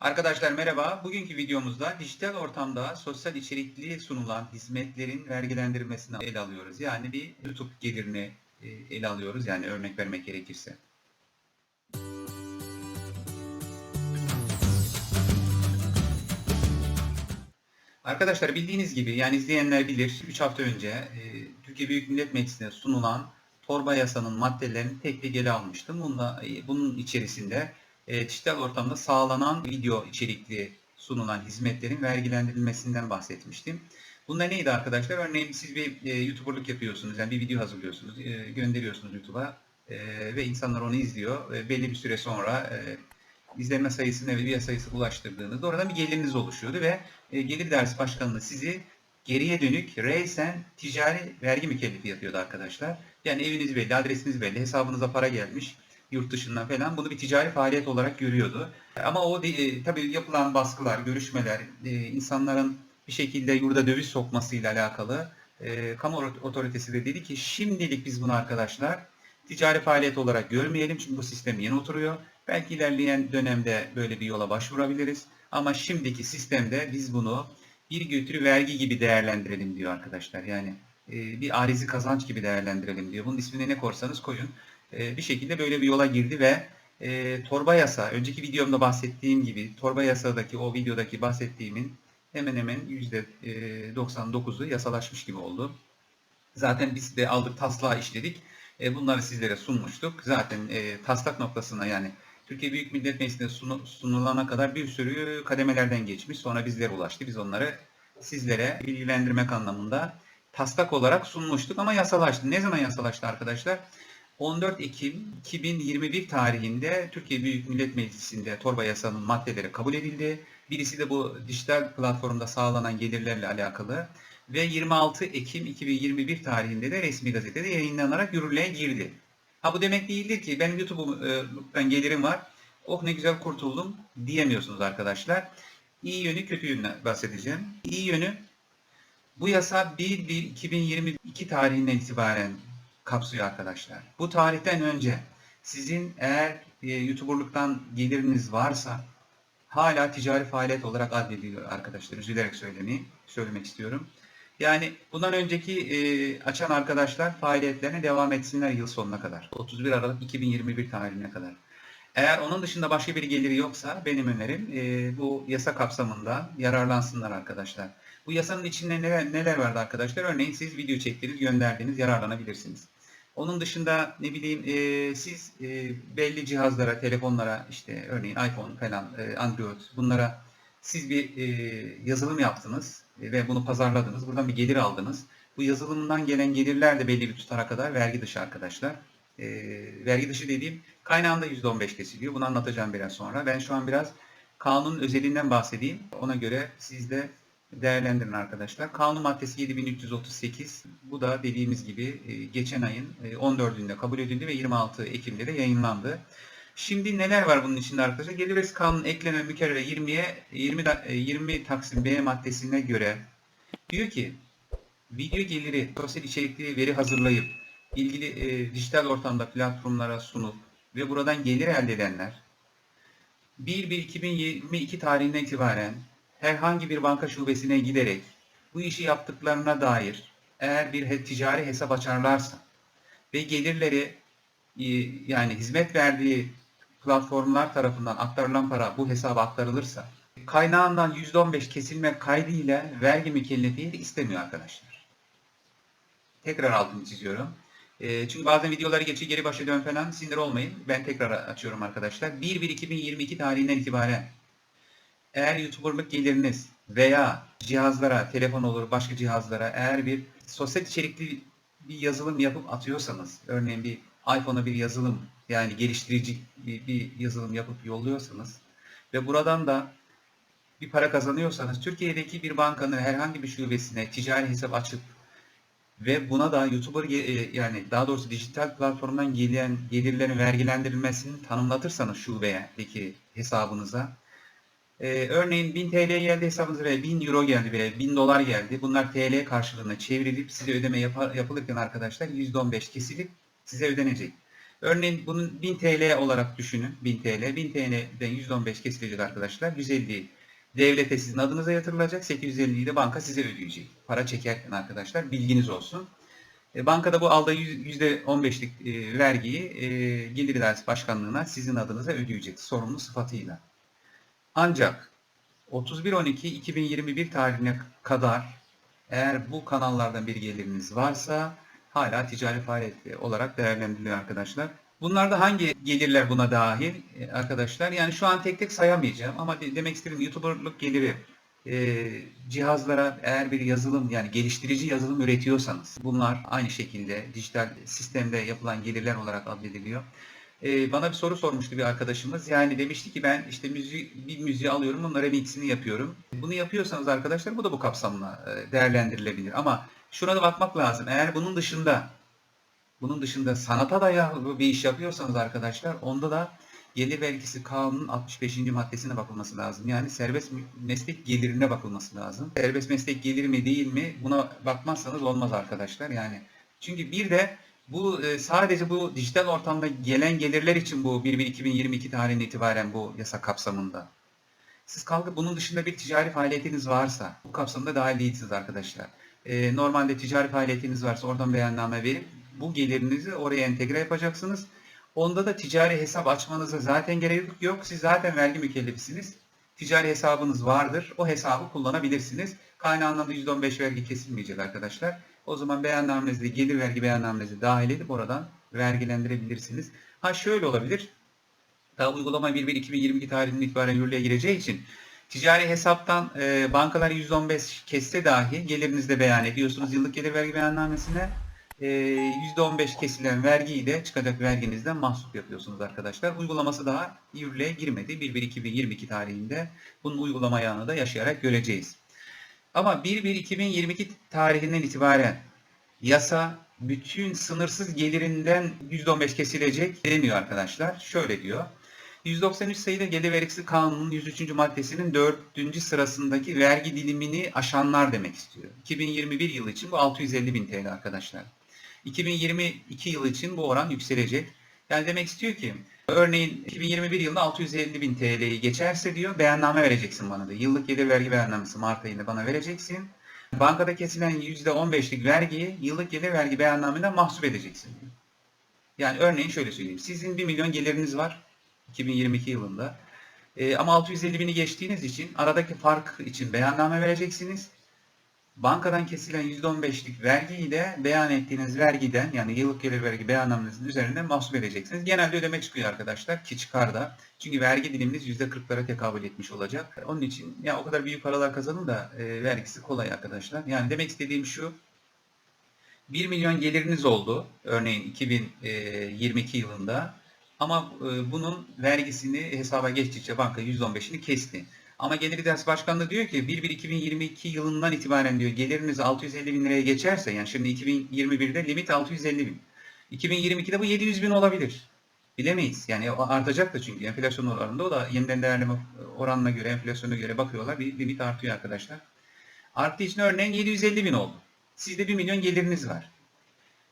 Arkadaşlar merhaba. Bugünkü videomuzda dijital ortamda sosyal içerikli sunulan hizmetlerin vergilendirmesini ele alıyoruz. Yani bir YouTube gelirini e, ele alıyoruz. Yani örnek vermek gerekirse. Arkadaşlar bildiğiniz gibi yani izleyenler bilir 3 hafta önce e, Türkiye Büyük Millet Meclisi'ne sunulan torba yasanın maddelerini tek tek ele almıştım. Bununla, e, bunun içerisinde e, dijital ortamda sağlanan video içerikli sunulan hizmetlerin vergilendirilmesinden bahsetmiştim. Bunda neydi arkadaşlar? Örneğin siz bir e, YouTuber'lık yapıyorsunuz. Yani bir video hazırlıyorsunuz. E, gönderiyorsunuz YouTube'a. E, ve insanlar onu izliyor. E, belli bir süre sonra e, izlenme sayısına ve üye sayısı ulaştırdığınızda oradan bir geliriniz oluşuyordu ve e, gelir dersi başkanlığı sizi geriye dönük reysen ticari vergi mükellefi yapıyordu arkadaşlar. Yani eviniz belli, adresiniz belli, hesabınıza para gelmiş yurt dışından falan bunu bir ticari faaliyet olarak görüyordu. Ama o e, tabii yapılan baskılar, görüşmeler, e, insanların bir şekilde yurda döviz sokmasıyla alakalı e, kamu otoritesi de dedi ki şimdilik biz bunu arkadaşlar ticari faaliyet olarak görmeyelim çünkü bu sistem yeni oturuyor. Belki ilerleyen dönemde böyle bir yola başvurabiliriz. Ama şimdiki sistemde biz bunu bir götürü vergi gibi değerlendirelim diyor arkadaşlar. Yani bir arizi kazanç gibi değerlendirelim diyor. Bunun ismini ne korsanız koyun. E, bir şekilde böyle bir yola girdi ve e, torba yasa, önceki videomda bahsettiğim gibi torba yasadaki o videodaki bahsettiğimin hemen hemen %99'u yasalaşmış gibi oldu. Zaten biz de aldık taslağı işledik. E, bunları sizlere sunmuştuk. Zaten e, taslak noktasına yani Türkiye Büyük Millet Meclisi'ne sunu, sunulana kadar bir sürü kademelerden geçmiş. Sonra bizlere ulaştı. Biz onları sizlere bilgilendirmek anlamında taslak olarak sunmuştuk ama yasalaştı. Ne zaman yasalaştı arkadaşlar? 14 Ekim 2021 tarihinde Türkiye Büyük Millet Meclisi'nde torba yasanın maddeleri kabul edildi. Birisi de bu dijital platformda sağlanan gelirlerle alakalı ve 26 Ekim 2021 tarihinde de resmi gazetede yayınlanarak yürürlüğe girdi. Ha bu demek değildir ki benim YouTube'dan gelirim var. Oh ne güzel kurtuldum diyemiyorsunuz arkadaşlar. İyi yönü kötü yönüne bahsedeceğim. İyi yönü bu yasa 1-1-2022 tarihinden itibaren kapsıyor arkadaşlar. Bu tarihten önce sizin eğer e, YouTuber'lıktan geliriniz varsa hala ticari faaliyet olarak addediliyor arkadaşlar. Üzülerek söylemeyi, söylemek istiyorum. Yani bundan önceki e, açan arkadaşlar faaliyetlerine devam etsinler yıl sonuna kadar. 31 Aralık 2021 tarihine kadar. Eğer onun dışında başka bir geliri yoksa benim önerim e, bu yasa kapsamında yararlansınlar arkadaşlar. Bu yasanın içinde neler, neler vardı arkadaşlar? Örneğin siz video çektiniz, gönderdiniz, yararlanabilirsiniz. Onun dışında ne bileyim e, siz e, belli cihazlara, telefonlara işte örneğin iPhone falan, e, Android bunlara siz bir e, yazılım yaptınız ve bunu pazarladınız. Buradan bir gelir aldınız. Bu yazılımdan gelen gelirler de belli bir tutara kadar vergi dışı arkadaşlar. E, vergi dışı dediğim kaynağında %15 kesiliyor. Bunu anlatacağım biraz sonra. Ben şu an biraz kanunun özelinden bahsedeyim. Ona göre siz de değerlendirin arkadaşlar. Kanun maddesi 7338. Bu da dediğimiz gibi e, geçen ayın 14'ünde kabul edildi ve 26 Ekim'de de yayınlandı. Şimdi neler var bunun içinde arkadaşlar? Gelir vergisi kanunu eklenen mükerrere 20'ye 20 20 Taksim B maddesine göre diyor ki video geliri sosyal içerikli veri hazırlayıp ilgili e, dijital ortamda platformlara sunup ve buradan gelir elde edenler 1-1-2022 tarihinden itibaren herhangi bir banka şubesine giderek bu işi yaptıklarına dair eğer bir ticari hesap açarlarsa ve gelirleri e, yani hizmet verdiği platformlar tarafından aktarılan para bu hesaba aktarılırsa kaynağından %15 kesilme kaydıyla vergi mükellefiyeti istemiyor arkadaşlar. Tekrar altını çiziyorum. E, çünkü bazen videoları geçi geri başa dön falan sinir olmayın. Ben tekrar açıyorum arkadaşlar. 1-1-2022 tarihinden itibaren eğer YouTuber'lık geliriniz veya cihazlara, telefon olur, başka cihazlara eğer bir sosyal içerikli bir yazılım yapıp atıyorsanız, örneğin bir iPhone'a bir yazılım yani geliştirici bir, bir yazılım yapıp yolluyorsanız ve buradan da bir para kazanıyorsanız Türkiye'deki bir bankanın herhangi bir şubesine ticari hesap açıp ve buna da YouTuber yani daha doğrusu dijital platformdan gelen gelirlerin vergilendirilmesini tanımlatırsanız şubedeki hesabınıza ee, örneğin 1000 TL geldi hesabınıza veya 1000 Euro geldi veya 1000 dolar geldi. Bunlar TL karşılığında çevrilip size ödeme yap yapılırken arkadaşlar %15 kesilip size ödenecek. Örneğin bunun 1000 TL olarak düşünün. 1000 TL. 1000 TL'den %15 kesilecek arkadaşlar. 150 devlete sizin adınıza yatırılacak. 850'yi de banka size ödeyecek. Para çekerken arkadaşlar bilginiz olsun. E, bankada bu aldığı %15'lik e, vergiyi e, Gelir İdaresi Başkanlığı'na sizin adınıza ödeyecek sorumlu sıfatıyla. Ancak 31.12.2021 tarihine kadar eğer bu kanallardan bir geliriniz varsa hala ticari faaliyet olarak değerlendiriliyor arkadaşlar. Bunlarda hangi gelirler buna dahil e, arkadaşlar? Yani şu an tek tek sayamayacağım ama de- demek istediğim YouTuber'lık geliri e, cihazlara eğer bir yazılım yani geliştirici yazılım üretiyorsanız bunlar aynı şekilde dijital sistemde yapılan gelirler olarak adlediliyor. E, bana bir soru sormuştu bir arkadaşımız. Yani demişti ki ben işte müziği, bir müziği alıyorum bunun remixini yapıyorum. Bunu yapıyorsanız arkadaşlar bu da bu kapsamla e, değerlendirilebilir. Ama şuna da bakmak lazım. Eğer bunun dışında bunun dışında sanata dayalı bir iş yapıyorsanız arkadaşlar onda da gelir vergisi kanunun 65. maddesine bakılması lazım. Yani serbest meslek gelirine bakılması lazım. Serbest meslek geliri mi değil mi buna bakmazsanız olmaz arkadaşlar. Yani çünkü bir de bu e, sadece bu dijital ortamda gelen gelirler için bu 1-1-2022 tarihinden itibaren bu yasa kapsamında. Siz kalkıp bunun dışında bir ticari faaliyetiniz varsa bu kapsamda dahil değilsiniz arkadaşlar. E, normalde ticari faaliyetiniz varsa oradan beyanname verip bu gelirinizi oraya entegre yapacaksınız. Onda da ticari hesap açmanıza zaten gerek yok. Siz zaten vergi mükellefisiniz. Ticari hesabınız vardır. O hesabı kullanabilirsiniz. Kaynağından da %15 vergi kesilmeyecek arkadaşlar. O zaman beyannamenizde gelir vergi beyannameninizi dahil edip oradan vergilendirebilirsiniz. Ha şöyle olabilir. Daha uygulama 1-1-2022 tarihinden itibaren yürürlüğe gireceği için ticari hesaptan e, bankalar %15 kesse dahi gelirinizi beyan ediyorsunuz yıllık gelir vergi beyannamesine. E, %15 kesilen vergiyi de çıkacak verginizden mahsup yapıyorsunuz arkadaşlar. Uygulaması daha yürürlüğe girmedi. 1-1-2022 tarihinde bunun uygulama ayağını da yaşayarak göreceğiz. Ama 1-1-2022 tarihinden itibaren yasa bütün sınırsız gelirinden %15 kesilecek demiyor arkadaşlar. Şöyle diyor. 193 sayılı gelir vergisi kanunun 103. maddesinin 4. sırasındaki vergi dilimini aşanlar demek istiyor. 2021 yılı için bu 650 bin TL arkadaşlar. 2022 yılı için bu oran yükselecek. Yani demek istiyor ki örneğin 2021 yılında 650 bin TL'yi geçerse diyor beyanname vereceksin bana da. Yıllık gelir vergi beyannamesi Mart ayında bana vereceksin. Bankada kesilen %15'lik vergiyi yıllık gelir vergi beyannameden mahsup edeceksin diyor. Yani örneğin şöyle söyleyeyim. Sizin 1 milyon geliriniz var 2022 yılında. E, ama 650 bini geçtiğiniz için aradaki fark için beyanname vereceksiniz. Bankadan kesilen %15'lik vergiyi de beyan ettiğiniz vergiden yani yıllık gelir vergi beyannamenizin üzerinden mahsup edeceksiniz. Genelde ödeme çıkıyor arkadaşlar ki çıkar da. Çünkü vergi diliminiz %40'lara tekabül etmiş olacak. Onun için ya o kadar büyük paralar kazanın da e, vergisi kolay arkadaşlar. Yani demek istediğim şu 1 milyon geliriniz oldu örneğin 2022 yılında ama e, bunun vergisini hesaba geçtikçe banka %15'ini kesti. Ama Gelir İdaresi Başkanlığı diyor ki 1-1-2022 yılından itibaren diyor geliriniz 650 bin liraya geçerse yani şimdi 2021'de limit 650 bin. 2022'de bu 700 bin olabilir. Bilemeyiz. Yani artacak da çünkü enflasyon oranında o da yeniden değerleme oranına göre enflasyona göre bakıyorlar bir limit artıyor arkadaşlar. Arttığı için örneğin 750 bin oldu. Sizde 1 milyon geliriniz var.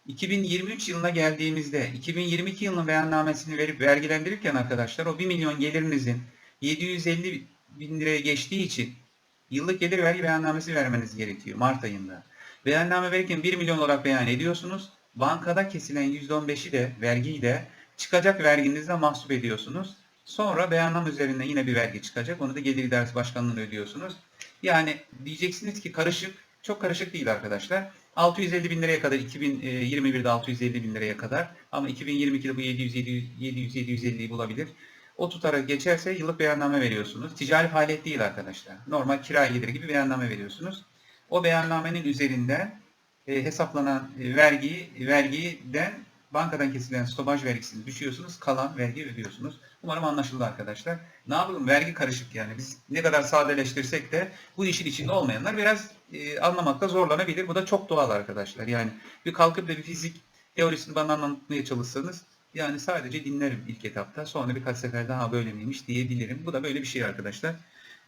2023 yılına geldiğimizde 2022 yılının beyannamesini verip vergilendirirken arkadaşlar o 1 milyon gelirinizin 750 bin liraya geçtiği için yıllık gelir vergi beyannamesi vermeniz gerekiyor Mart ayında. Beyanname verirken 1 milyon olarak beyan ediyorsunuz. Bankada kesilen %15'i de vergiyi de çıkacak verginizle mahsup ediyorsunuz. Sonra beyanname üzerinden yine bir vergi çıkacak. Onu da Gelir İdaresi Başkanlığı'na ödüyorsunuz. Yani diyeceksiniz ki karışık. Çok karışık değil arkadaşlar. 650 bin liraya kadar 2021'de 650 bin liraya kadar ama 2022'de bu 700 700 750'yi bulabilir. O tutarak geçerse yıllık beyanname veriyorsunuz. Ticari faaliyet değil arkadaşlar. Normal kira geliri gibi beyanname veriyorsunuz. O beyannamenin üzerinden e, hesaplanan e, vergiyi vergiden bankadan kesilen stopaj vergisini düşüyorsunuz. Kalan vergi ödüyorsunuz. Umarım anlaşıldı arkadaşlar. Ne yapalım? Vergi karışık yani. Biz ne kadar sadeleştirsek de bu işin içinde olmayanlar biraz e, anlamakta zorlanabilir. Bu da çok doğal arkadaşlar. Yani bir kalkıp da bir fizik teorisini bana anlatmaya çalışsanız yani sadece dinlerim ilk etapta. Sonra birkaç sefer daha böyle miymiş diyebilirim. Bu da böyle bir şey arkadaşlar.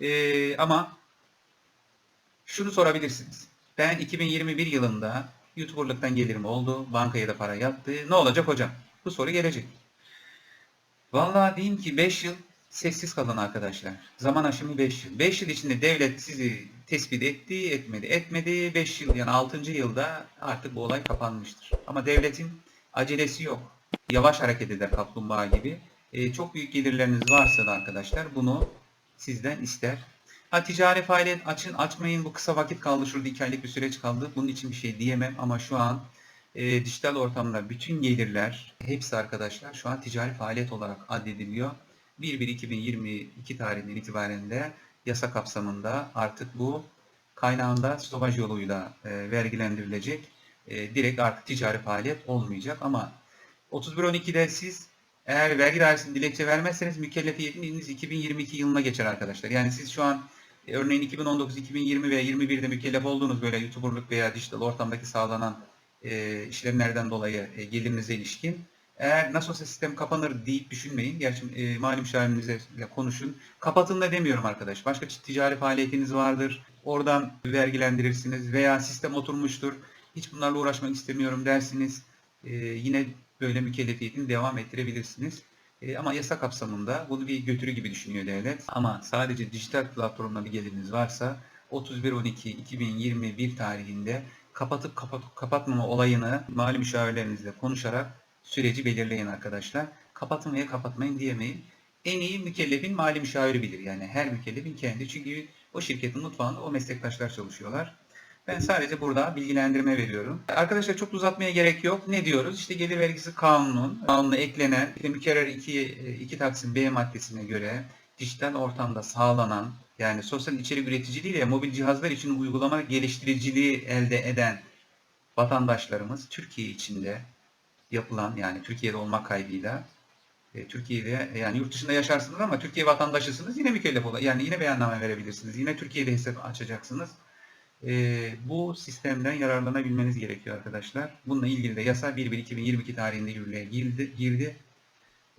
E, ama şunu sorabilirsiniz. Ben 2021 yılında YouTuber'lıktan gelirim oldu. Bankaya da para yattı. Ne olacak hocam? Bu soru gelecek. Vallahi diyeyim ki 5 yıl sessiz kalın arkadaşlar. Zaman aşımı 5 yıl. 5 yıl içinde devlet sizi tespit etti, etmedi, etmedi. 5 yıl yani 6. yılda artık bu olay kapanmıştır. Ama devletin acelesi yok. Yavaş hareket eder kaplumbağa gibi. Ee, çok büyük gelirleriniz varsa da arkadaşlar bunu sizden ister. Ha ticari faaliyet açın açmayın bu kısa vakit kaldı şurada 2 aylık bir süreç kaldı. Bunun için bir şey diyemem ama şu an e, dijital ortamda bütün gelirler hepsi arkadaşlar şu an ticari faaliyet olarak addediliyor. 1-1-2022 tarihinden itibaren de yasa kapsamında artık bu kaynağında stopaj yoluyla e, vergilendirilecek. E, direkt artık ticari faaliyet olmayacak ama 31.12'de siz eğer vergi dairesine dilekçe vermezseniz mükellefiyetiniz 2022 yılına geçer arkadaşlar. Yani siz şu an e, örneğin 2019, 2020 veya 21'de mükellef olduğunuz böyle YouTuber'lık veya dijital ortamdaki sağlanan e, işlemlerden dolayı e, gelirinize ilişkin eğer nasıl olsa sistem kapanır deyip düşünmeyin. Gerçi e, mali müşavirinizle konuşun. Kapatın da demiyorum arkadaş. Başka ticari faaliyetiniz vardır. Oradan vergilendirirsiniz veya sistem oturmuştur. Hiç bunlarla uğraşmak istemiyorum dersiniz. E, yine böyle mükellefiyetini devam ettirebilirsiniz. E, ama yasa kapsamında bunu bir götürü gibi düşünüyor devlet. Ama sadece dijital platformda bir geliriniz varsa 31.12.2021 tarihinde kapatıp kapatıp kapatmama olayını mali müşavirlerinizle konuşarak süreci belirleyin arkadaşlar. Kapatın veya kapatmayın diyemeyin. En iyi mükellefin mali müşaviri bilir. Yani her mükellefin kendi. Çünkü o şirketin mutfağında o meslektaşlar çalışıyorlar. Ben sadece burada bilgilendirme veriyorum. Arkadaşlar çok uzatmaya gerek yok. Ne diyoruz? İşte gelir vergisi kanunun kanuna eklenen işte mükerrer 2, 2 Taksim B maddesine göre dijital ortamda sağlanan yani sosyal içerik üreticiliğiyle mobil cihazlar için uygulama geliştiriciliği elde eden vatandaşlarımız Türkiye içinde yapılan yani Türkiye'de olmak kaydıyla e, Türkiye'de yani yurt dışında yaşarsınız ama Türkiye vatandaşısınız yine mükellef olur. Yani yine beyanname verebilirsiniz. Yine Türkiye'de hesap açacaksınız. E, bu sistemden yararlanabilmeniz gerekiyor arkadaşlar. Bununla ilgili de yasa 1-1-2022 tarihinde yürürlüğe girdi. girdi.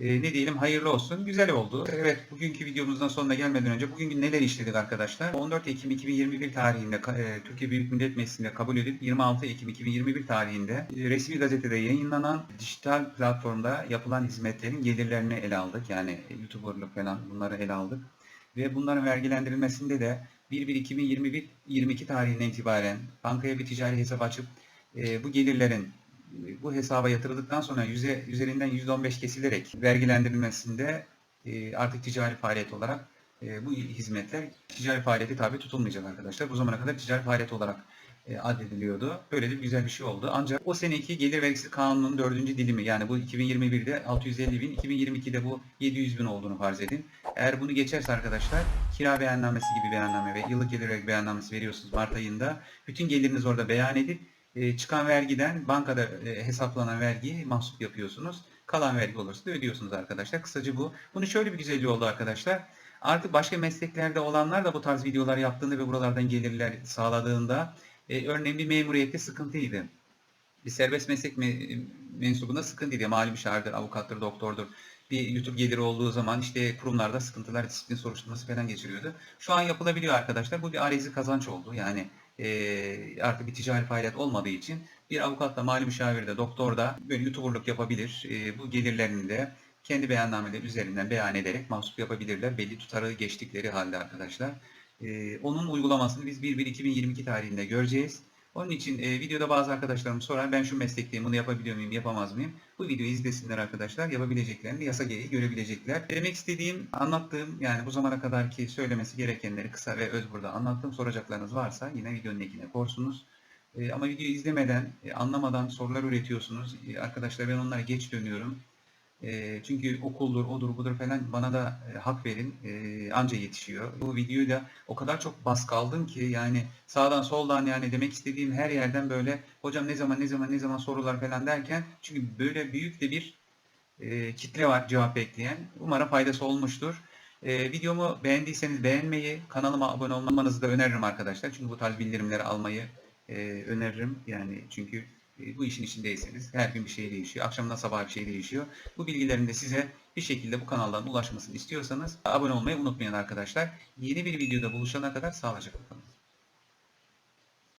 E, ne diyelim hayırlı olsun. Güzel oldu. Evet bugünkü videomuzdan sonuna gelmeden önce bugün neler işledik arkadaşlar? 14 Ekim 2021 tarihinde e, Türkiye Büyük Millet Meclisi'nde kabul edilip 26 Ekim 2021 tarihinde e, resmi gazetede yayınlanan dijital platformda yapılan hizmetlerin gelirlerini ele aldık. Yani YouTuber'lık falan bunları ele aldık. Ve bunların vergilendirilmesinde de 1-1-2021-22 tarihinden itibaren bankaya bir ticari hesap açıp e, bu gelirlerin bu hesaba yatırıldıktan sonra yüze, üzerinden %15 kesilerek vergilendirilmesinde e, artık ticari faaliyet olarak e, bu hizmetler ticari faaliyeti tabi tutulmayacak arkadaşlar. Bu zamana kadar ticari faaliyet olarak addediliyordu. Böyle de güzel bir şey oldu. Ancak o seneki gelir vergisi kanununun dördüncü dilimi yani bu 2021'de 650 bin, 2022'de bu 700 bin olduğunu farz edin. Eğer bunu geçerse arkadaşlar kira beyannamesi gibi beyanname ve yıllık gelir vergi beyannamesi veriyorsunuz Mart ayında. Bütün geliriniz orada beyan edip e, çıkan vergiden bankada e, hesaplanan vergiyi mahsup yapıyorsunuz. Kalan vergi olursa da ödüyorsunuz arkadaşlar. Kısaca bu. Bunun şöyle bir güzelliği oldu arkadaşlar. Artık başka mesleklerde olanlar da bu tarz videolar yaptığında ve buralardan gelirler sağladığında e, örneğin bir memuriyette sıkıntıydı. Bir serbest meslek me mensubunda sıkıntıydı. Mali müşavirdir, avukattır, doktordur. Bir YouTube geliri olduğu zaman işte kurumlarda sıkıntılar, disiplin soruşturması falan geçiriyordu. Şu an yapılabiliyor arkadaşlar. Bu bir arezi kazanç oldu. Yani e, artık bir ticari faaliyet olmadığı için bir avukat da, mali müşavir de, doktor da böyle youtuberlık yapabilir. E, bu gelirlerini de kendi beyannameleri üzerinden beyan ederek mahsup yapabilirler. Belli tutarı geçtikleri halde arkadaşlar. E, onun uygulamasını biz 1-1-2022 tarihinde göreceğiz. Onun için e, videoda bazı arkadaşlarım sorar ben şu meslekteyim bunu yapabiliyor muyum yapamaz mıyım? Bu videoyu izlesinler arkadaşlar yapabileceklerini yasa gereği görebilecekler. Demek istediğim anlattığım yani bu zamana kadar ki söylemesi gerekenleri kısa ve öz burada anlattım. Soracaklarınız varsa yine videonun ekine korsunuz. E, ama videoyu izlemeden e, anlamadan sorular üretiyorsunuz. E, arkadaşlar ben onlara geç dönüyorum. E, çünkü okuldur, odur, budur falan bana da e, hak verin. E, anca yetişiyor. Bu videoyu da o kadar çok baskı aldım ki yani sağdan soldan yani demek istediğim her yerden böyle hocam ne zaman ne zaman ne zaman sorular falan derken çünkü böyle büyük de bir e, kitle var cevap bekleyen. Umarım faydası olmuştur. E, videomu beğendiyseniz beğenmeyi, kanalıma abone olmanızı da öneririm arkadaşlar. Çünkü bu tarz bildirimleri almayı e, öneririm. Yani çünkü bu işin içindeyseniz her gün bir şey değişiyor. Akşamdan sabaha bir şey değişiyor. Bu bilgilerin de size bir şekilde bu kanaldan ulaşmasını istiyorsanız abone olmayı unutmayın arkadaşlar. Yeni bir videoda buluşana kadar sağlıcakla kalın.